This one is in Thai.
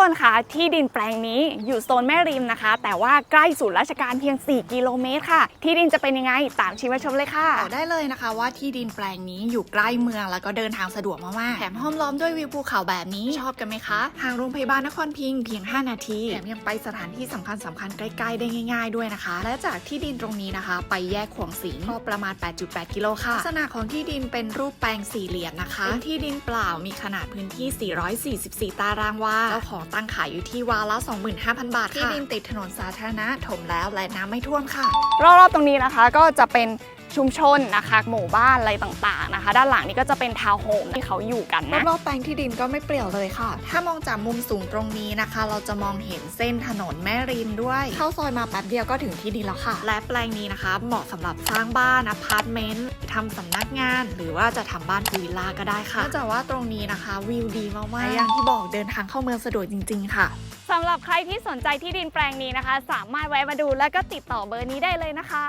คนคะที่ดินแปลงนี้อยู่โซนแม่ริมนะคะ แต่ว่าใกล้ศูนย์ราชการเพียง 4 กิโลเมตรค่ะ ที่ดินจะเป็นยังไงตามชิมมชมเลยค่ะบอกได้เลยนะคะ ว่าที่ดินแปลงนี้อยู่ใกล้เมืองแล้วก็เดินทางสะดวกมากๆแถมห้อมล้อมด้วยวิวภูเขาแบบนี้ชอบกันไหมคะทางโรงพยาบาลนครพิงค์เพียง 5 นาที แถมยังไปสถานที่สำคัญสำคัญๆใกล้ๆได้ง่าย ๆด้วยนะคะ และจากที่ดินตรงนี้นะคะ ไปแยกขวงสิงก็ประมาณ 8.8 กิโลค่ะลักษณะของที่ดินเป็นรูปแปลงสี่เหลี่ยมนะคะเป็นที่ดินเปล่ามีขนาดพื้นที่ 444 ตารางวาเจ้าของตั้งขายอยู่ที่วาละ 25,000 บาทค่ะที่ดินติดถนนสาธารณะถมแล้วและน้ำไม่ท่วมค่ะ รอบๆตรงนี้นะคะก็จะเป็น ชุมชนนะคะ หมู่บ้านอะไรต่างๆนะคะ ด้านหลังนี้ก็จะเป็นทาวน์โฮมที่เขาอยู่กันนะรอบๆแปลงที่ดินก็ไม่เปลี่ยวเลยค่ะ ถ้ามองจากมุมสูงตรงนี้นะคะ เราจะมองเห็นเส้นถนนแม่ริมด้วย เข้าซอยมาแป๊บเดียวก็ถึงที่ดินแล้วค่ะ และแปลงนี้นะคะ เหมาะสำหรับสร้างบ้านอพาร์ตเมนต์ทำสำนักงาน หรือว่าจะทำบ้านพูลวิลล่าก็ได้ค่ะเนื่องจากว่าตรงนี้นะคะวิวดีมากๆอย่างที่บอกเดินทางเข้าเมืองสะดวกจริง ๆ ค่ะสำหรับใครที่สนใจที่ดินแปลงนี้นะคะ สามารถแวะมาดูแล้วก็ติดต่อเบอร์นี้ได้เลยนะคะ